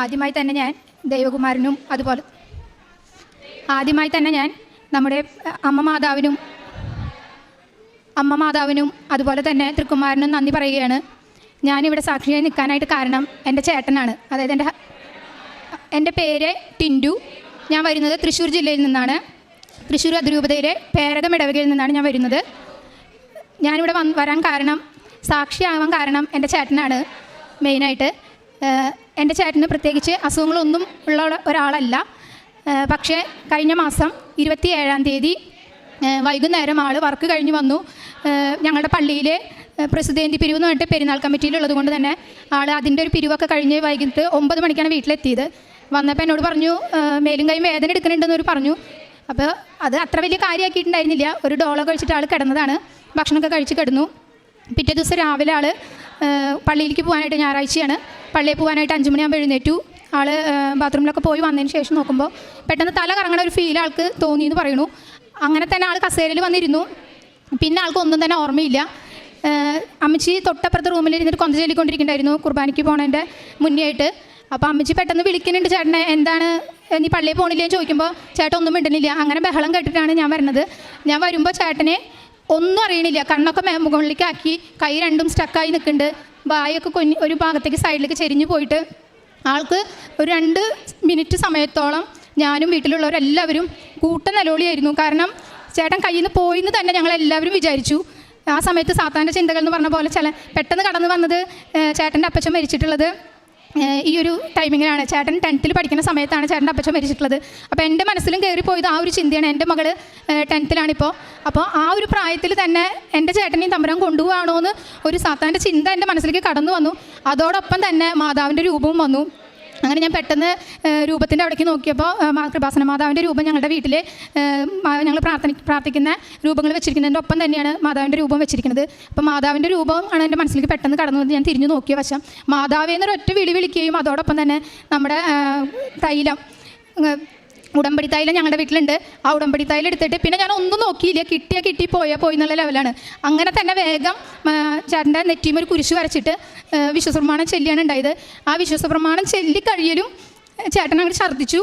ആദ്യമായി തന്നെ ഞാൻ ദൈവകുമാരനും അതുപോലെ ആദ്യമായി തന്നെ ഞാൻ നമ്മുടെ അമ്മ മാതാവിനും അമ്മ മാതാവിനും അതുപോലെ തന്നെ തൃക്കുമാരനും നന്ദി പറയുകയാണ്. ഞാനിവിടെ സാക്ഷിയായി നിൽക്കാനായിട്ട് കാരണം എന്റെ ചേട്ടനാണ്. അതായത് എന്റെ എന്റെ പേര് ടിൻഡു. ഞാൻ വരുന്നത് തൃശ്ശൂർ ജില്ലയിൽ നിന്നാണ്. തൃശ്ശൂർ അതിരൂപതയിലെ പേരകം ഇടവകയിൽ നിന്നാണ് ഞാൻ വരുന്നത്. ഞാനിവിടെ വന്ന് വരാൻ കാരണം സാക്ഷിയാവാൻ കാരണം എന്റെ ചേട്ടനാണ് മെയിനായിട്ട്. എന്റെ ചേട്ടന് പ്രത്യേകിച്ച് അസുഖങ്ങളൊന്നും ഉള്ള ഒരാളല്ല. പക്ഷേ കഴിഞ്ഞ മാസം ഇരുപത്തി ഏഴാം തീയതി വൈകുന്നേരം ആൾ വർക്ക് കഴിഞ്ഞ് വന്നു. ഞങ്ങളുടെ പള്ളിയിൽ പ്രസിദ്ധേന്തി പിരിവ് എന്ന് പറഞ്ഞിട്ട് പെരുന്നാൾ കമ്മിറ്റിയിലുള്ളത് കൊണ്ട് തന്നെ ആൾ അതിന്റെ ഒരു പിരിവൊക്കെ കഴിഞ്ഞ് വൈകിട്ട് ഒമ്പത് മണിക്കാണ് വീട്ടിലെത്തിയത്. വന്നപ്പോൾ എന്നോട് പറഞ്ഞു മേലും കൈയും വേദന എടുക്കുന്നുണ്ടെന്നൊരു പറഞ്ഞു. അപ്പോൾ അത് അത്ര വലിയ കാര്യമാക്കിയിട്ടുണ്ടായിരുന്നില്ല. ഒരു ഡോളോ കഴിച്ചിട്ട് ആൾ കിടന്നതാണ്. ഭക്ഷണമൊക്കെ കഴിച്ച് കിടന്നു. പിറ്റേ ദിവസം രാവിലെ ആൾ പള്ളിയിലേക്ക് പോകാനായിട്ട് ഞായറാഴ്ചയാണ്. പള്ളിയിൽ പോകാനായിട്ട് അഞ്ച് മണിയാകുമ്പോൾ എഴുന്നേറ്റു. ആൾ ബാത്റൂമിലൊക്കെ പോയി വന്നതിന് ശേഷം നോക്കുമ്പോൾ പെട്ടെന്ന് തല കറങ്ങണ ഒരു ഫീൽ ആൾക്ക് തോന്നി എന്ന് അങ്ങനെ തന്നെ ആൾ കസേരയിൽ വന്നിരുന്നു. പിന്നെ ആൾക്ക് ഒന്നും തന്നെ ഓർമ്മയില്ല. അമ്മച്ചി തൊട്ടപ്പുറത്തെ റൂമിൽ ഇരുന്നിട്ട് കൊന്ത ചൊല്ലിക്കൊണ്ടിരിക്കുന്നുണ്ടായിരുന്നു കുർബാനയ്ക്ക് പോണതിന്റെ മുന്നേ ആയിട്ട് അപ്പോൾ അമ്മച്ചി പെട്ടെന്ന് വിളിക്കുന്നുണ്ട് ചേട്ടനെ എന്താണ്? നീ പള്ളിയിൽ എന്ന് ചോദിക്കുമ്പോൾ ചേട്ടൻ ഒന്നും മിണ്ടുന്നില്ല. അങ്ങനെ ബഹളം കേട്ടിട്ടാണ് ഞാൻ വരുന്നത് ഞാൻ വരുമ്പോൾ ചേട്ടനെ ഒന്നും അറിയണില്ല. കണ്ണൊക്കെ മേ- മുകളിലേക്ക് ആക്കി കൈ രണ്ടും സ്റ്റക്കായി നിൽക്കുന്നുണ്ട് വായൊക്കെ കൊഞ്ഞ് ഒരു ഭാഗത്തേക്ക് സൈഡിലേക്ക് ചെരിഞ്ഞു പോയിട്ട് ആൾക്ക് ഒരു രണ്ട് മിനിറ്റ് സമയത്തോളം ഞാനും വീട്ടിലുള്ളവരെല്ലാവരും കൂട്ട നിലവിളിയായിരുന്നു. കാരണം ചേട്ടൻ കയ്യിൽ നിന്ന് പോയിന്ന് തന്നെ ഞങ്ങൾ എല്ലാവരും വിചാരിച്ചു. ആ സമയത്ത് സാത്താന്റെ ചിന്തകൾ എന്ന് പറഞ്ഞ പോലെ ചില പെട്ടെന്ന് കടന്നു വന്നത് ചേട്ടന്റെ അപ്പച്ചൻ മരിച്ചിട്ടുള്ളത്. ഈ ഒരു ടൈമിങ്ങിലാണ് ചേട്ടൻ ടെൻത്തിൽ പഠിക്കുന്ന സമയത്താണ് ചേട്ടന്റെ അപ്പച്ചൻ മരിച്ചിട്ടുള്ളത്. അപ്പോൾ എന്റെ മനസ്സിലും കയറിപ്പോയത് ആ ഒരു ചിന്തയാണ്. എന്റെ മകൾ ടെൻത്തിലാണിപ്പോൾ അപ്പോൾ ആ ഒരു പ്രായത്തിൽ തന്നെ എന്റെ ചേട്ടനെയും തമ്പുരാൻ കൊണ്ടുപോകുകയാണോ എന്ന് ഒരു സാത്താന്റെ ചിന്ത എന്റെ മനസ്സിലേക്ക് കടന്നു വന്നു. അതോടൊപ്പം തന്നെ മാതാവിന്റെ രൂപവും വന്നു. അങ്ങനെ ഞാൻ പെട്ടെന്ന് രൂപത്തിന്റെ അവിടേക്ക് നോക്കിയപ്പോൾ മാതൃഭാസന മാതാവിന്റെ രൂപം ഞങ്ങളുടെ വീട്ടിൽ ഞങ്ങൾ പ്രാർത്ഥന പ്രാർത്ഥിക്കുന്ന രൂപങ്ങൾ വെച്ചിരിക്കുന്നതിന്റെ ഒപ്പം തന്നെയാണ് മാതാവിന്റെ രൂപം വെച്ചിരിക്കുന്നത്. അപ്പോൾ മാതാവിന്റെ രൂപം ആണ് എന്റെ മനസ്സിലേക്ക് പെട്ടെന്ന് കടന്നു വന്നത്. ഞാൻ തിരിഞ്ഞു നോക്കിയ വശം മാതാവേ എന്നൊരു ഒറ്റ വിളി വിളിക്കുകയും അതോടൊപ്പം തന്നെ നമ്മുടെ തൈലം ഉടമ്പടി തൈലം ഞങ്ങളുടെ വീട്ടിലുണ്ട്. ആ ഉടമ്പടി തൈലം എടുത്തിട്ട് പിന്നെ ഞാൻ ഒന്നും നോക്കിയില്ല. കിട്ടിയ കിട്ടി പോയാൽ പോയി എന്നുള്ള ലെവലാണ്. അങ്ങനെ തന്നെ വേഗം ചേട്ടന്റെ നെറ്റിയും ഒരു കുരിശ് വരച്ചിട്ട് വിശ്വസപ്രമാണം ചെല്ലിയാണ് ഉണ്ടായത്. ആ വിശ്വസപ്രമാണം ചെല്ലി കഴിയലും ചേട്ടൻ അങ്ങോട്ട് ഛർദ്ദിച്ചു.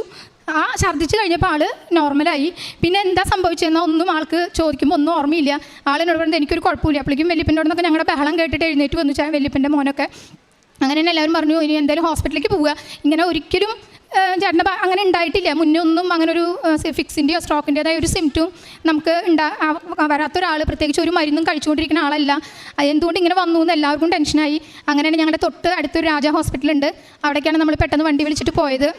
ആ ഛർദ്ദിച്ച് കഴിഞ്ഞപ്പോൾ ആൾ നോർമലായി. പിന്നെ എന്താ സംഭവിച്ചതെന്നാൽ ഒന്നും ആൾക്ക് ചോദിക്കുമ്പോൾ ഒന്നും ഓർമ്മയില്ല. ആളിനോട് പറഞ്ഞത് എനിക്കൊരു കുഴപ്പമില്ല. അപ്പോഴേക്കും വെല്ലിപ്പിന്റെ നിന്നൊക്കെ ഞങ്ങളുടെ ബഹളം കേട്ടിട്ട് എഴുന്നേറ്റ് വന്നു ചാ വെല്ലിപ്പിന്റെ മോനൊക്കെ. അങ്ങനെ തന്നെ എല്ലാവരും പറഞ്ഞു ഇനി എന്തായാലും ഹോസ്പിറ്റലിലേക്ക് പോവുക. ഇങ്ങനെ ഒരിക്കലും ചേട്ടന്റെ അങ്ങനെ ഉണ്ടായിട്ടില്ല. മുന്നേ ഒന്നും അങ്ങനെ ഒരു ഫിക്സിന്റെയോ സ്ട്രോക്കിന്റെതായ ഒരു സിംറ്റവും നമുക്ക് ഉണ്ടാ വരാത്തൊരാൾ പ്രത്യേകിച്ച് ഒരു മരുന്നും കഴിച്ചുകൊണ്ടിരിക്കുന്ന ആളല്ല. അതെന്തുകൊണ്ട് ഇങ്ങനെ വന്നു എന്ന് എല്ലാവർക്കും ടെൻഷനായി. അങ്ങനെയാണ് ഞങ്ങളുടെ തൊട്ട് അടുത്തൊരു രാജ ഹോസ്പിറ്റലുണ്ട് അവിടേക്കാണ് നമ്മൾ പെട്ടെന്ന് വണ്ടി വിളിച്ചിട്ട് പോയത്.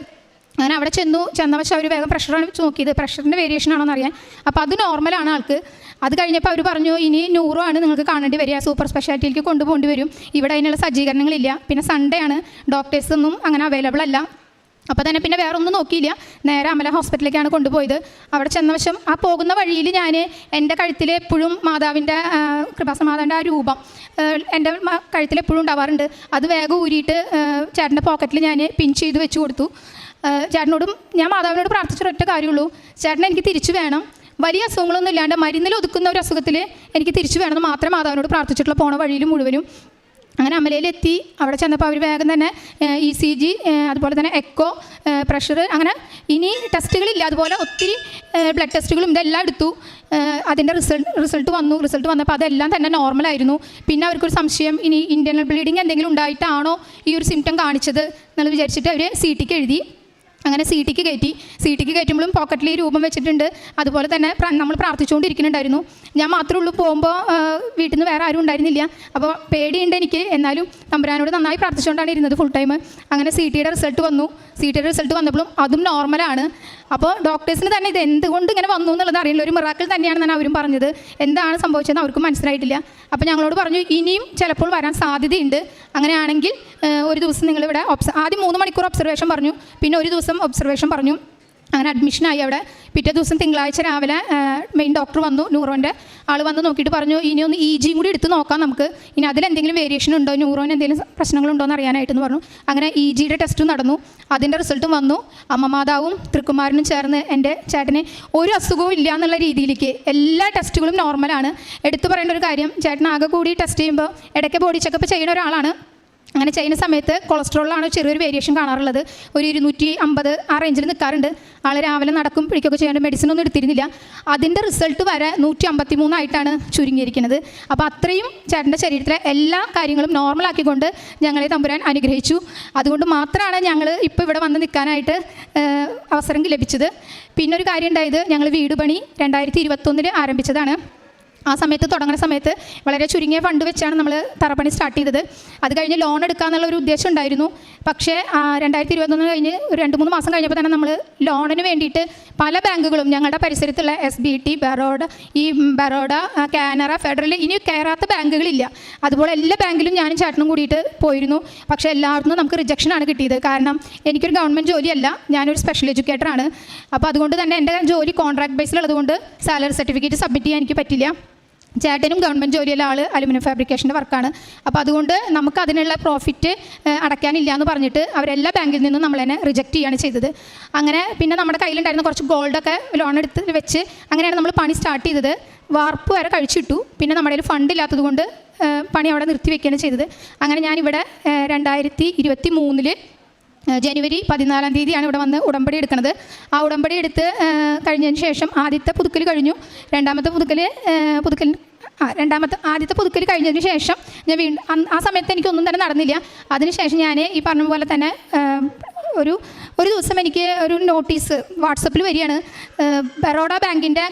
അങ്ങനെ അവിടെ ചെന്നു. ചെന്ന പക്ഷേ അവർ വേഗം പ്രഷറാണ് നോക്കിയത്. പ്രഷറിന്റെ വേരിയേഷൻ ആണോ അറിയാൻ. അപ്പോൾ അത് നോർമലാണ് ആൾക്ക്. അത് കഴിഞ്ഞപ്പോൾ അവർ പറഞ്ഞു ഇനി നൂറോ ആണ് നിങ്ങൾക്ക് കാണേണ്ടി വരിക. സൂപ്പർ സ്പെഷ്യാലിറ്റിയിലേക്ക് കൊണ്ടുപോകേണ്ടി വരും. ഇവിടെ അതിനുള്ള സജ്ജീകരണങ്ങളില്ല. പിന്നെ സൺഡേ ആണ്. ഡോക്ടേഴ്സൊന്നും അങ്ങനെ അവൈലബിൾ അല്ല. അപ്പോൾ തന്നെ പിന്നെ വേറെ ഒന്നും നോക്കിയില്ല. നേരെ അമല ഹോസ്പിറ്റലിലേക്കാണ് കൊണ്ടുപോയത്. അവിടെ ചെന്ന വശം ആ പോകുന്ന വഴിയിൽ ഞാൻ എന്റെ കഴുത്തിൽ എപ്പോഴും മാതാവിന്റെ കൃപാസമാതാവിന്റെ ആ രൂപം എന്റെ കഴുത്തിൽ എപ്പോഴും ഉണ്ടാവാറുണ്ട്. അത് വേഗം ഊരിയിട്ട് ചേട്ടന്റെ പോക്കറ്റിൽ ഞാൻ പിൻ ചെയ്ത് വെച്ച് കൊടുത്തു. ചേട്ടനോടും ഞാൻ മാതാവിനോട് പ്രാർത്ഥിച്ച ഒറ്റ കാര്യമുള്ളൂ. ചേട്ടൻ എനിക്ക് തിരിച്ചു വേണം. വലിയ അസുഖങ്ങളൊന്നും ഇല്ലാണ്ട് മരുന്നിൽ ഒതുക്കുന്ന ഒരു അസുഖത്തിൽ എനിക്ക് തിരിച്ചു വേണമെന്ന് മാത്രം മാതാവിനോട് പ്രാർത്ഥിച്ചിട്ടുള്ള പോണ വഴിയിൽ മുഴുവനും. അങ്ങനെ അമലയിലെത്തി. അവിടെ ചെന്നപ്പോൾ അവർ വേഗം തന്നെ ഇ സി ജി അതുപോലെ തന്നെ എക്കോ പ്രഷർ അങ്ങനെ ഇനി ടെസ്റ്റുകളില്ല അതുപോലെ ഒത്തിരി ബ്ലഡ് ടെസ്റ്റുകളും ഇതെല്ലാം എടുത്തു. അതിന്റെ റിസൾട്ട് റിസൾട്ട് വന്നു. റിസൾട്ട് വന്നപ്പോൾ അതെല്ലാം തന്നെ നോർമലായിരുന്നു പിന്നെ അവർക്കൊരു സംശയം ഇനി ഇന്റർണൽ ബ്ലീഡിങ് എന്തെങ്കിലും ഉണ്ടായിട്ടാണോ ഈ ഒരു സിംറ്റം കാണിച്ചത്? എന്നുള്ളത് വിചാരിച്ചിട്ട് അവർ സി ടിക്ക് എഴുതി. അങ്ങനെ സി ടിക്ക് കയറ്റി. സി ടിക്ക് കയറ്റുമ്പോഴും പോക്കറ്റിൽ ഈ രൂപം വെച്ചിട്ടുണ്ട്. അതുപോലെ തന്നെ നമ്മൾ പ്രാർത്ഥിച്ചുകൊണ്ടിരിക്കുന്നുണ്ടായിരുന്നു. ഞാൻ മാത്രമേ ഉള്ളൂ പോകുമ്പോൾ വീട്ടിൽ നിന്ന് വേറെ ആരും ഉണ്ടായിരുന്നില്ല. അപ്പോൾ പേടിയുണ്ട് എനിക്ക്. എന്നാലും തമ്പുരാനോട് നന്നായി പ്രാർത്ഥിച്ചുകൊണ്ടാണ് ഇരുന്നത് ഫുൾ ടൈം അങ്ങനെ സി ടിയുടെ റിസൾട്ട് വന്നു. സി ടിയുടെ റിസൾട്ട് വന്നപ്പോഴും അതും നോർമലാണ് അപ്പോൾ ഡോക്ടേഴ്സിന് തന്നെ ഇത് എന്തുകൊണ്ട് ഇങ്ങനെ വന്നു എന്നുള്ളത് അറിയില്ല. ഒരു മിറാക്കിൾ തന്നെയാണെന്നാണ് അവരും പറഞ്ഞത്. എന്താണ് സംഭവിച്ചതെന്ന് അവർക്ക് മനസ്സിലായിട്ടില്ല. അപ്പോൾ ഞങ്ങളോട് പറഞ്ഞു ഇനിയും ചിലപ്പോൾ വരാൻ സാധ്യതയുണ്ട്. അങ്ങനെയാണെങ്കിൽ ഒരു ദിവസം നിങ്ങളിവിടെ ഒബ്സ ആദ്യം മൂന്ന് മണിക്കൂർ ഒബ്സർവേഷൻ പറഞ്ഞു. പിന്നെ ഒരു ദിവസം ഒബ്സർവേഷൻ പറഞ്ഞു. അങ്ങനെ അഡ്മിഷനായി അവിടെ. പിറ്റേ ദിവസം തിങ്കളാഴ്ച രാവിലെ മെയിൻ ഡോക്ടർ വന്നു ന്യൂറോന്റെ ആൾ വന്ന് നോക്കിയിട്ട് പറഞ്ഞു ഇനി ഒന്ന് ഇ ജിയും കൂടി എടുത്ത് നോക്കാം നമുക്ക്. ഇനി അതിലെന്തെങ്കിലും വേരിയേഷൻ ഉണ്ടോ? ന്യൂറോന് എന്തെങ്കിലും പ്രശ്നങ്ങളുണ്ടോ എന്ന് അറിയാനായിട്ടെന്ന് പറഞ്ഞു. അങ്ങനെ ഇ ജിയുടെ ടെസ്റ്റും നടന്നു. അതിന്റെ റിസൾട്ടും വന്നു. അമ്മമാതാവും തൃക്കുമാരനും ചേർന്ന് എന്റെ ചേട്ടന് ഒരു അസുഖവും ഇല്ല എന്നുള്ള രീതിയിലേക്ക് എല്ലാ ടെസ്റ്റുകളും നോർമലാണ് എടുത്തു പറയേണ്ട ഒരു കാര്യം ചേട്ടൻ ആകെ കൂടി ടെസ്റ്റ് ചെയ്യുമ്പോൾ ഇടയ്ക്ക് ബോഡി ചെക്കപ്പ് ചെയ്യുന്ന ഒരാളാണ്. അങ്ങനെ ചെയ്യുന്ന സമയത്ത് കൊളസ്ട്രോളിലാണ് ചെറിയൊരു വേരിയേഷൻ കാണാറുള്ളത്. ഒരു ഇരുന്നൂറ്റി അമ്പത് ആ റേഞ്ചിൽ നിൽക്കാറുണ്ട്. ആൾ രാവിലെ നടക്കും പിടിക്കൊക്കെ ചെയ്യാണ്ട് മെഡിസിൻ ഒന്നും എടുത്തിരുന്നില്ല. അതിന്റെ റിസൾട്ട് വരെ നൂറ്റി അമ്പത്തി മൂന്നായിട്ടാണ് ചുരുങ്ങിയിരിക്കുന്നത്. അപ്പോൾ അത്രയും ചേട്ടന്റെ ശരീരത്തിലെ എല്ലാ കാര്യങ്ങളും നോർമലാക്കിക്കൊണ്ട് ഞങ്ങളെ തമ്പുരാൻ അനുഗ്രഹിച്ചു. അതുകൊണ്ട് മാത്രമാണ് ഞങ്ങൾ ഇപ്പോൾ ഇവിടെ വന്ന് നിൽക്കാനായിട്ട് അവസരം ലഭിച്ചത്. പിന്നൊരു കാര്യം ഉണ്ടായത് ഞങ്ങൾ വീട് പണി രണ്ടായിരത്തി ഇരുപത്തൊന്നിൽ ആരംഭിച്ചതാണ്. ആ സമയത്ത് തുടങ്ങുന്ന സമയത്ത് വളരെ ചുരുങ്ങിയ ഫണ്ട് വെച്ചാണ് നമ്മൾ തറപ്പണി സ്റ്റാർട്ട് ചെയ്തത്. അത് കഴിഞ്ഞ് ലോൺ എടുക്കാന്നുള്ള ഒരു ഉദ്ദേശം ഉണ്ടായിരുന്നു. പക്ഷേ രണ്ടായിരത്തി ഇരുപത്തൊന്ന് കഴിഞ്ഞ് ഒരു രണ്ട് മൂന്ന് മാസം കഴിഞ്ഞപ്പോൾ തന്നെ നമ്മൾ ലോണിന് വേണ്ടിയിട്ട് പല ബാങ്കുകളും ഞങ്ങളുടെ പരിസരത്തുള്ള എസ് ബി ടി ബറോഡ ഈ ബറോഡ കാനറ ഫെഡറൽ ഇനി കയറാത്ത ബാങ്കുകളില്ല. അതുപോലെ എല്ലാ ബാങ്കിലും ഞാനും ചേട്ടനും കൂടിയിട്ട് പോയിരുന്നു. പക്ഷേ എല്ലായിടത്തും നമുക്ക് റിജക്ഷനാണ് കിട്ടിയത്. കാരണം എനിക്കൊരു ഗവൺമെന്റ് ജോലിയല്ല. ഞാനൊരു സ്പെഷ്യൽ എഡ്യൂക്കേറ്ററാണ് അപ്പോൾ അതുകൊണ്ട് തന്നെ എന്റെ ജോലി കോൺട്രാക്ട് ബേസിലുള്ളതുകൊണ്ട് സാലറി സർട്ടിഫിക്കറ്റ് സബ്മിറ്റ് ചെയ്യാൻ എനിക്ക് പറ്റില്ല. ചേട്ടനും ഗവൺമെന്റ് ജോലിയിലെ ആൾ അലുമിനിയം ഫാബ്രിക്കേഷന്റെ വർക്കാണ്. അപ്പോൾ അതുകൊണ്ട് നമുക്ക് അതിനുള്ള പ്രോഫിറ്റ് അടയ്ക്കാനില്ല എന്ന് പറഞ്ഞിട്ട് അവരെല്ലാ ബാങ്കിൽ നിന്നും നമ്മൾ തന്നെ റിജക്റ്റ് ചെയ്യാണ് ചെയ്തത്. അങ്ങനെ പിന്നെ നമ്മുടെ കയ്യിലുണ്ടായിരുന്ന കുറച്ച് ഗോൾഡൊക്കെ ലോൺ എടുത്ത് വെച്ച് അങ്ങനെയാണ് നമ്മൾ പണി സ്റ്റാർട്ട് ചെയ്തത്. വാർപ്പ് വരെ കഴിച്ചിട്ടു. പിന്നെ നമ്മുടെ കയ്യിൽ ഫണ്ട് ഇല്ലാത്തത് കൊണ്ട് പണി അവിടെ നിർത്തി വെക്കുകയാണ് ചെയ്തത്. അങ്ങനെ ഞാനിവിടെ രണ്ടായിരത്തി ഇരുപത്തി മൂന്നിൽ ഏഹ് ജനുവരി പതിനാലാം തീയതിയാണ് ഇവിടെ വന്ന് ഉടമ്പടി എടുക്കുന്നത്. ആ ഉടമ്പടി എടുത്ത് കഴിഞ്ഞതിന് ശേഷം ആദ്യത്തെ പുതുക്കൽ കഴിഞ്ഞു. രണ്ടാമത്തെ പുതുക്കൽ പുതുക്കൽ രണ്ടാമത്തെ ആദ്യത്തെ പുതുക്കൽ കഴിഞ്ഞതിന് ശേഷം ഞാൻ വീണ്ടും ആ സമയത്ത് എനിക്കൊന്നും തന്നെ നടന്നില്ല. അതിനുശേഷം ഞാൻ ഈ പറഞ്ഞ പോലെ തന്നെ ഒരു ഒരു ദിവസം എനിക്ക് ഒരു നോട്ടീസ് വാട്സപ്പിൽ വരികയാണ്. ബറോഡ ബാങ്കിന്റെ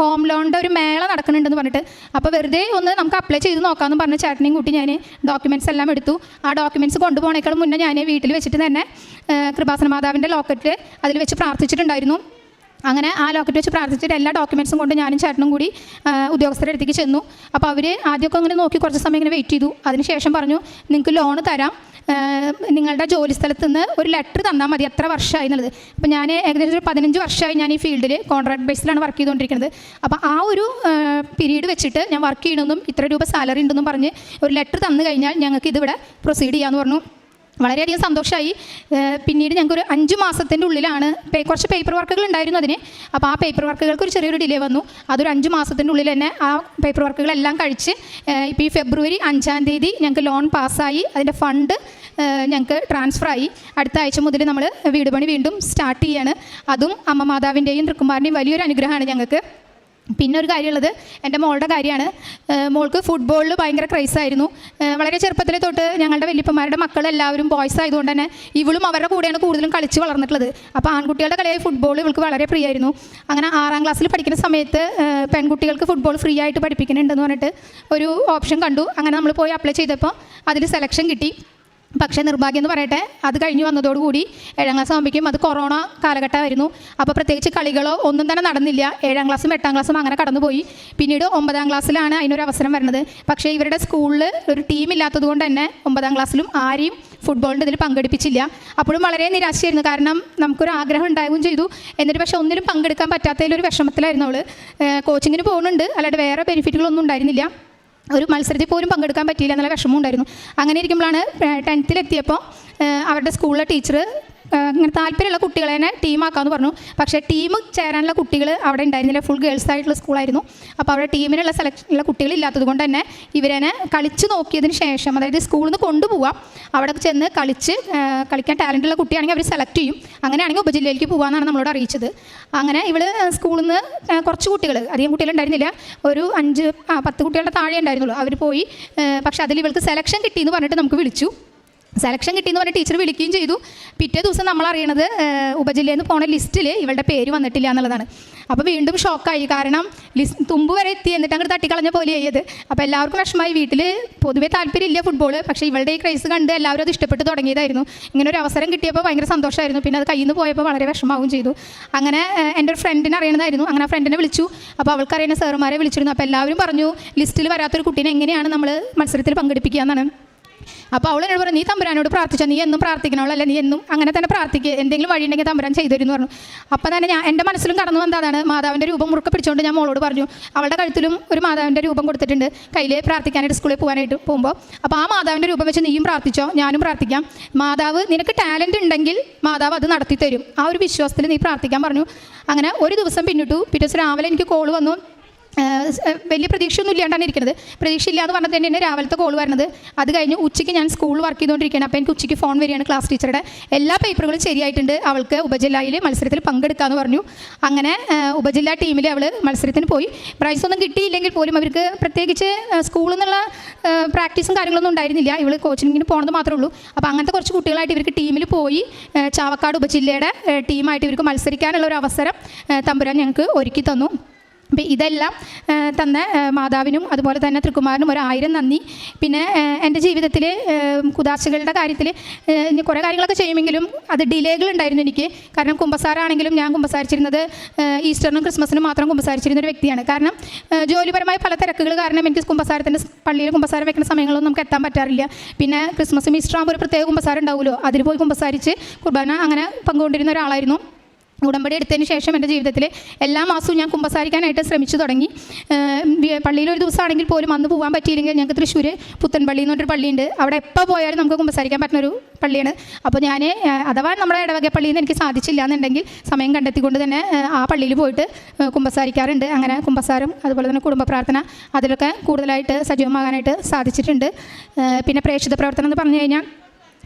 ഹോം ലോണിന്റെ ഒരു മേള നടക്കുന്നുണ്ടെന്ന് പറഞ്ഞിട്ട്. അപ്പോൾ വെറുതെ ഒന്ന് നമുക്ക് അപ്ലൈ ചെയ്ത് നോക്കാമെന്ന് പറഞ്ഞ ചേട്ടനെയും കൂട്ടി ഞാൻ ഡോക്യുമെന്റ്സ് എല്ലാം എടുത്തു. ആ ഡോക്യുമെന്റ്സ് കൊണ്ടുപോകണേക്കാൾ മുന്നേ ഞാൻ വീട്ടിൽ വെച്ചിട്ട് തന്നെ കൃപാസന മാതാവിന്റെ ലോക്കറ്റിൽ അതിൽ വെച്ച് പ്രാർത്ഥിച്ചിട്ടുണ്ടായിരുന്നു. അങ്ങനെ ആ ലോക്കറ്റ് വെച്ച് പ്രാർത്ഥിച്ചിട്ട് എല്ലാ ഡോക്യുമെൻസും കൊണ്ട് ഞാനും ചേട്ടനും കൂടി ഉദ്യോഗസ്ഥരെ ഉദ്യോഗസ്ഥരുടെ അടുത്തേക്ക് ചെന്നു. അപ്പോൾ അവർ ആദ്യമൊക്കെ അങ്ങനെ നോക്കി കുറച്ച് സമയം ഇങ്ങനെ വെയിറ്റ് ചെയ്തു. അതിനുശേഷം പറഞ്ഞു നിങ്ങൾക്ക് ലോൺ തരാം. നിങ്ങളുടെ ജോലി സ്ഥലത്ത് നിന്ന് ഒരു ലെറ്റർ തന്നാൽ മതി എത്ര വർഷമായി എന്നുള്ളത്. അപ്പോൾ ഞാൻ ഏകദേശം ഒരു പതിനഞ്ച് വർഷമായി ഞാൻ ഈ ഫീൽഡിൽ കോൺട്രാക്ട് ബേസിലാണ് വർക്ക് ചെയ്തുകൊണ്ടിരിക്കുന്നത്. അപ്പോൾ ആ ഒരു പീരീഡ് വെച്ചിട്ട് ഞാൻ വർക്ക് ചെയ്യണമെന്നും ഇത്ര രൂപ സാലറി ഉണ്ടെന്നും പറഞ്ഞ് ഒരു ലെറ്റർ തന്നു കഴിഞ്ഞാൽ ഞങ്ങൾക്ക് ഇതിവിടെ പ്രൊസീഡ് ചെയ്യാമെന്ന് പറഞ്ഞു. വളരെയധികം സന്തോഷമായി പിന്നീട് ഞങ്ങൾക്ക് ഒരു അഞ്ച് മാസത്തിന്റെ ഉള്ളിലാണ് കുറച്ച് പേപ്പർ വർക്കുകൾ ഉണ്ടായിരുന്നു അതിന്. അപ്പോൾ ആ പേപ്പർ വർക്കുകൾക്ക് ഒരു ചെറിയൊരു ഡിലേ വന്നു. അതൊരു അഞ്ച് മാസത്തിന്റെ ഉള്ളിൽ തന്നെ ആ പേപ്പർ വർക്കുകളെല്ലാം കഴിച്ച് ഇപ്പോൾ ഈ ഫെബ്രുവരി അഞ്ചാം തീയതി ഞങ്ങൾക്ക് ലോൺ പാസ്സായി അതിന്റെ ഫണ്ട് ഞങ്ങൾക്ക് ട്രാൻസ്ഫർ ആയി. അടുത്ത ആഴ്ച മുതൽ നമ്മൾ വീട് പണി വീണ്ടും സ്റ്റാർട്ട് ചെയ്യാണ്. അതും അമ്മ മാതാവിന്റെയും തൃക്കുമാറിന്റെയും വലിയൊരു അനുഗ്രഹമാണ് ഞങ്ങൾക്ക്. പിന്നെ ഒരു കാര്യമുള്ളത് എന്റെ മോളുടെ കാര്യമാണ്. മോൾക്ക് ഫുട്ബോളിൽ ഭയങ്കര ക്രൈസ് ആയിരുന്നു. വളരെ ചെറുപ്പത്തിലെ തൊട്ട് ഞങ്ങളുടെ വലിയപ്പന്മാരുടെ മക്കളെല്ലാവരും ബോയ്സ് ആയതുകൊണ്ട് തന്നെ ഇവളും അവരുടെ കൂടെയാണ് കൂടുതലും കളിച്ച് വളർന്നിട്ടുള്ളത്. അപ്പോൾ ആൺകുട്ടികളുടെ കളിയായി ഫുട്ബോൾ ഇവൾക്ക് വളരെ ഫ്രീ ആയിരുന്നു അങ്ങനെ ആറാം ക്ലാസ്സിൽ പഠിക്കുന്ന സമയത്ത് പെൺകുട്ടികൾക്ക് ഫുട്ബോൾ ഫ്രീ ആയിട്ട് പഠിപ്പിക്കുന്നുണ്ടെന്ന് പറഞ്ഞിട്ട് ഒരു ഓപ്ഷൻ കണ്ടു. അങ്ങനെ നമ്മൾ പോയി അപ്ലൈ ചെയ്തപ്പോൾ അതിൽ സെലക്ഷൻ കിട്ടി. പക്ഷേ നിർഭാഗ്യം എന്ന് പറയട്ടെ അത് കഴിഞ്ഞ് വന്നതോടുകൂടി ഏഴാം ക്ലാസ് ആകുമ്പോഴേക്കും അത് കൊറോണ കാലഘട്ടമായിരുന്നു. അപ്പോൾ പ്രത്യേകിച്ച് കളികളോ ഒന്നും തന്നെ നടന്നില്ല. ഏഴാം ക്ലാസ്സും എട്ടാം ക്ലാസ്സും അങ്ങനെ കടന്നുപോയി. പിന്നീട് ഒമ്പതാം ക്ലാസ്സിലാണ് അതിനൊരു അവസരം വരുന്നത്. പക്ഷേ ഇവരുടെ സ്കൂളിൽ ഒരു ടീം ഇല്ലാത്തത് കൊണ്ട് തന്നെ ഒമ്പതാം ക്ലാസ്സിലും ആരെയും ഫുട്ബോളിന്റെ ഇതിൽ പങ്കെടുപ്പിച്ചില്ല. അപ്പോഴും വളരെ നിരാശയായിരുന്നു. കാരണം നമുക്കൊരു ആഗ്രഹം ഉണ്ടാവുകയും ചെയ്തു. എന്നിട്ട് പക്ഷേ ഒന്നിനും പങ്കെടുക്കാൻ പറ്റാത്തതിലൊരു വിഷമത്തിലായിരുന്നു അവൾ കോച്ചിങ്ങിന് പോകുന്നുണ്ട്. അല്ലാണ്ട് വേറെ ബെനിഫിറ്റുകളൊന്നും ഉണ്ടായിരുന്നില്ല. ഒരു മത്സരത്തിൽ പോലും പങ്കെടുക്കാൻ പറ്റിയില്ല എന്നുള്ള വിഷമം ഉണ്ടായിരുന്നു. അങ്ങനെ ഇരിക്കുമ്പോഴാണ് ടെൻത്തിലെത്തിയപ്പോൾ അവരുടെ സ്കൂളിലെ ടീച്ചർ ഇങ്ങനെ താല്പര്യമുള്ള കുട്ടികളെ തന്നെ ടീമാക്കാമെന്ന് പറഞ്ഞു. പക്ഷേ ടീം ചേരാനുള്ള കുട്ടികൾ അവിടെ ഉണ്ടായിരുന്നില്ല. ഫുൾ ഗേൾസ് ആയിട്ടുള്ള സ്കൂളായിരുന്നു അപ്പോൾ അവിടെ ടീമിനുള്ള സെലക്ഷനുള്ള കുട്ടികൾ ഇല്ലാത്തത് കൊണ്ട് തന്നെ ഇവരെന്നെ കളിച്ച് നോക്കിയതിന് ശേഷം അതായത് സ്കൂളിൽ നിന്ന് കൊണ്ടുപോവാം. അവിടെ ചെന്ന് കളിച്ച് കളിക്കാൻ ടാലന്റുള്ള കുട്ടിയാണെങ്കിൽ അവർ സെലക്ട് ചെയ്യും. അങ്ങനെയാണെങ്കിൽ ഉപജില്ലയിലേക്ക് പോകാമെന്നാണ് നമ്മളോട് അറിയിച്ചത്. അങ്ങനെ ഇവൾ സ്കൂളിൽ നിന്ന് കുറച്ച് കുട്ടികൾ അധികം കുട്ടികളുണ്ടായിരുന്നില്ല ഒരു അഞ്ച് പത്ത് കുട്ടികളുടെ താഴെ ഉണ്ടായിരുന്നുള്ളൂ. അവർ പോയി പക്ഷേ അതിൽ ഇവൾക്ക് സെലക്ഷൻ കിട്ടിയെന്ന് പറഞ്ഞിട്ട് നമുക്ക് വിളിച്ചു. സെലക്ഷൻ കിട്ടിയെന്ന് പറഞ്ഞ് ടീച്ചർ വിളിക്കുകയും ചെയ്തു. പിറ്റേ ദിവസം നമ്മൾ അറിയണത് ഉപജില്ലയിൽ നിന്ന് പോണ ലിസ്റ്റിൽ ഇവളുടെ പേര് വന്നിട്ടില്ല എന്നുള്ളതാണ്. അപ്പോൾ വീണ്ടും ഷോക്കായി കാരണം ലിസ്റ്റ് തുമ്പ് വരെ എത്തി. എന്നിട്ട് അങ്ങോട്ട് തട്ടിക്കളഞ്ഞ പോലെ ആയത് അപ്പോൾ എല്ലാവർക്കും വിഷമമായി. വീട്ടിൽ പൊതുവേ താല്പര്യമില്ല ഫുട്ബോൾ പക്ഷേ ഇവളുടെ ഈ ക്രൈസ് കണ്ട് എല്ലാവരും അത് ഇഷ്ടപ്പെട്ട് തുടങ്ങിയതായിരുന്നു. ഇങ്ങനെ ഒരു അവസരം കിട്ടിയപ്പോൾ ഭയങ്കര സന്തോഷമായിരുന്നു പിന്നെ അത് കയ്യിൽ നിന്ന് പോയപ്പോൾ വളരെ വിഷമാവുകയും ചെയ്തു. അങ്ങനെ എന്റെ ഒരു ഫ്രണ്ടിനെ അറിയണതായിരുന്നു. അങ്ങനെ ആ ഫ്രണ്ടിനെ വിളിച്ചു. അപ്പോൾ അവൾക്കറിയുന്ന സാറുമാരെ വിളിച്ചിരുന്നു. അപ്പോൾ എല്ലാവരും പറഞ്ഞു ലിസ്റ്റിൽ വരാത്തൊരു കുട്ടീനെ എങ്ങനെയാണ് നമ്മൾ മത്സരത്തിൽ പങ്കെടുപ്പിക്കുക എന്നാണ്. അപ്പോൾ അവൾ എന്നോട് പറഞ്ഞു നീ തമ്പുരാനോട് പ്രാർത്ഥിച്ചോ നീ എന്നും പ്രാർത്ഥിക്കണമല്ലോ നീ എന്നും അങ്ങനെ തന്നെ പ്രാർത്ഥിക്കുക എന്തെങ്കിലും വഴി ഉണ്ടെങ്കിൽ തമ്പുരാൻ ചെയ്തു തരും പറഞ്ഞു. അപ്പോൾ തന്നെ ഞാൻ എന്റെ മനസ്സിലും കടന്നു വന്നതാണ് മാതാവിന്റെ രൂപം മുറുക്കെ പിടിച്ചുകൊണ്ട് ഞാൻ മോളോട് പറഞ്ഞു അവളുടെ കഴുത്തിലും ഒരു മാതാവിന്റെ രൂപം കൊടുത്തിട്ടുണ്ട് കയ്യിൽ പ്രാർത്ഥിക്കാനായിട്ട് സ്കൂളിൽ പോകാനായിട്ട് പോകുമ്പോൾ അപ്പോൾ ആ മാതാവിന്റെ രൂപം വെച്ച് നീയും പ്രാർത്ഥിച്ചോ ഞാനും പ്രാർത്ഥിക്കാം. മാതാവ് നിനക്ക് ടാലന്റ് ഉണ്ടെങ്കിൽ മാതാവ് അത് നടത്തി തരും ആ ഒരു വിശ്വാസത്തിൽ നീ പ്രാർത്ഥിക്കാൻ പറഞ്ഞു. അങ്ങനെ ഒരു ദിവസം പിന്നിട്ടു പിറ്റേ രാവിലെ എനിക്ക് കോൾ വന്നു. വലിയ പ്രതീക്ഷയൊന്നും ഇല്ലാണ്ടാണ് ഇരിക്കുന്നത്. പ്രതീക്ഷ ഇല്ല എന്ന് പറഞ്ഞത് തന്നെയാണ് രാവിലത്തെ കോൾ വരുന്നത്. അത് കഴിഞ്ഞ് ഉച്ചയ്ക്ക് ഞാൻ സ്കൂൾ വർക്ക് ചെയ്തുകൊണ്ടിരിക്കുകയാണ്. അപ്പോൾ എനിക്ക് ഉച്ചയ്ക്ക് ഫോൺ വരികയാണ് ക്ലാസ് ടീച്ചറുടെ എല്ലാ പേപ്പറുകളും ശരിയായിട്ടുണ്ട്. അവൾക്ക് ഉപജില്ലയിൽ മത്സരത്തിൽ പങ്കെടുക്കാമെന്ന് പറഞ്ഞു. അങ്ങനെ ഉപജില്ല ടീമിൽ അവൾ മത്സരത്തിന് പോയി. പ്രൈസ് ഒന്നും കിട്ടിയില്ലെങ്കിൽ പോലും അവർക്ക് പ്രത്യേകിച്ച് സ്കൂളിൽ നിന്നുള്ള പ്രാക്ടീസും കാര്യങ്ങളൊന്നും ഉണ്ടായിരുന്നില്ല. ഇവൾ കോച്ചിങ്ങിന് പോകണമെന്ന് മാത്രമേ ഉള്ളൂ. അപ്പോൾ അങ്ങനത്തെ കുറച്ച് കുട്ടികളായിട്ട് ഇവർക്ക് ടീമിൽ പോയി ചാവക്കാട് ഉപജില്ലയുടെ ടീമായിട്ട് ഇവർക്ക് മത്സരിക്കാനുള്ള ഒരു അവസരം തമ്പുരാൻ ഞങ്ങൾക്ക് ഒരുക്കി തന്നു. അപ്പം ഇതെല്ലാം തന്ന മാതാവിനും അതുപോലെ തന്നെ തൃക്കുമാരനും ഒരായിരം നന്ദി. പിന്നെ എന്റെ ജീവിതത്തിൽ കുദാശകളുടെ കാര്യത്തിൽ കുറേ കാര്യങ്ങളൊക്കെ ചെയ്യുമെങ്കിലും അത് ഡിലേകൾ ഉണ്ടായിരുന്നു എനിക്ക്. കാരണം കുമ്പസാരാണെങ്കിലും ഞാൻ കുമ്പസാരിച്ചിരുന്നത് ഈസ്റ്ററിനും ക്രിസ്മസിനും മാത്രം കുമ്പസാരിച്ചിരുന്ന ഒരു വ്യക്തിയാണ്. കാരണം ജോലിപരമായ പല തിരക്കുകൾ കാരണം എനിക്ക് കുമ്പസാരത്തിന്റെ പള്ളിയിൽ കുമ്പസാരം വെക്കുന്ന സമയങ്ങളൊന്നും നമുക്ക് എത്താൻ പറ്റാറില്ല. പിന്നെ ക്രിസ്മസും ഈസ്റ്റർ ആകുമ്പോൾ ഒരു പ്രത്യേക കുമ്പസാരം ഉണ്ടാവുമല്ലോ. അതിൽ പോയി കുമ്പസാരിച്ച് കുർബാന അങ്ങനെ പങ്കുകൊണ്ടിരുന്ന ഒരാളായിരുന്നു. ഉടമ്പടി എടുത്തതിന് ശേഷം എന്റെ ജീവിതത്തിൽ എല്ലാ മാസവും ഞാൻ കുമ്പസാരിക്കാനായിട്ട് ശ്രമിച്ചു തുടങ്ങി. പള്ളിയിൽ ഒരു ദിവസമാണെങ്കിൽ പോലും അന്ന് പോകാൻ പറ്റിയില്ലെങ്കിൽ ഞങ്ങൾക്ക് തൃശ്ശൂർ പുത്തൻപള്ളി എന്നൊരു പള്ളിയുണ്ട്. അവിടെ എപ്പോൾ പോയാലും നമുക്ക് കുമ്പസാരിക്കാൻ പറ്റുന്നൊരു പള്ളിയാണ്. അപ്പോൾ ഞാൻ അഥവാ നമ്മുടെ ഇടവക പള്ളിയിൽ നിന്ന് എനിക്ക് സാധിച്ചില്ല എന്നുണ്ടെങ്കിൽ സമയം കണ്ടെത്തിക്കൊണ്ട് തന്നെ ആ പള്ളിയിൽ പോയിട്ട് കുമ്പസാരിക്കാറുണ്ട്. അങ്ങനെ കുമ്പസാരം അതുപോലെ തന്നെ കുടുംബ പ്രാർത്ഥന അതിലൊക്കെ കൂടുതലായിട്ട് സജീവമാകാനായിട്ട് സാധിച്ചിട്ടുണ്ട്. പിന്നെ പ്രേക്ഷിത പ്രവർത്തനം എന്ന് പറഞ്ഞു കഴിഞ്ഞാൽ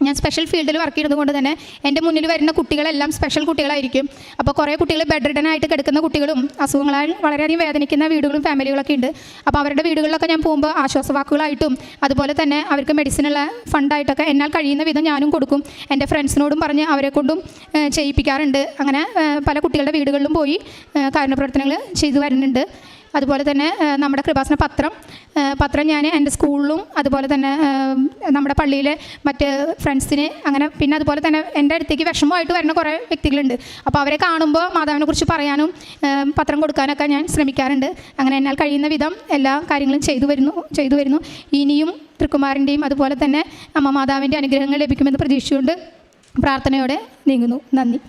ഞാൻ സ്പെഷ്യൽ ഫീൽഡിൽ വർക്ക് ചെയ്യുന്നത് കൊണ്ട് തന്നെ എന്റെ മുന്നിൽ വരുന്ന കുട്ടികളെല്ലാം സ്പെഷ്യൽ കുട്ടികളായിരിക്കും. അപ്പോൾ കുറേ കുട്ടികൾ ബെഡ് ആയിട്ട് കിടക്കുന്ന കുട്ടികളും അസുഖങ്ങളാൽ വളരെയധികം വേദനിക്കുന്ന വീടുകളും ഫാമിലികളൊക്കെ ഉണ്ട്. അപ്പോൾ അവരുടെ വീടുകളിലൊക്കെ ഞാൻ പോകുമ്പോൾ ആശ്വാസവാക്കുകളായിട്ടും അതുപോലെ തന്നെ അവർക്ക് മെഡിസിനുള്ള ഫണ്ടായിട്ടൊക്കെ എന്നാൽ കഴിയുന്ന വിധം ഞാനും കൊടുക്കും. എന്റെ ഫ്രണ്ട്സിനോടും പറഞ്ഞ് അവരെ കൊണ്ടും ചെയ്യിപ്പിക്കാറുണ്ട്. അങ്ങനെ പല കുട്ടികളുടെ വീടുകളിലും പോയി കാരുണ്യ പ്രവർത്തനങ്ങൾ ചെയ്തു വരുന്നുണ്ട്. അതുപോലെ തന്നെ നമ്മുടെ കൃപാസന പത്രം പത്രം ഞാൻ എന്റെ സ്കൂളിലും അതുപോലെ തന്നെ നമ്മുടെ പള്ളിയിലെ മറ്റ് ഫ്രണ്ട്സിന് അങ്ങനെ പിന്നെ അതുപോലെ തന്നെ എന്റെ അടുത്തേക്ക് വിഷമമായിട്ട് വരുന്ന കുറേ വ്യക്തികളുണ്ട്. അപ്പോൾ അവരെ കാണുമ്പോൾ മാതാവിനെ കുറിച്ച് പറയാനും പത്രം കൊടുക്കാനൊക്കെ ഞാൻ ശ്രമിക്കാറുണ്ട്. അങ്ങനെ എന്നാൽ കഴിയുന്ന വിധം എല്ലാ കാര്യങ്ങളും ചെയ്തു വരുന്നു ചെയ്തു വരുന്നു. ഇനിയും തൃക്കുമാറിന്റെയും അതുപോലെ തന്നെ അമ്മ മാതാവിന്റെ അനുഗ്രഹങ്ങൾ ലഭിക്കുമെന്ന് പ്രതീക്ഷിച്ചുകൊണ്ട് പ്രാർത്ഥനയോടെ നീങ്ങുന്നു. നന്ദി.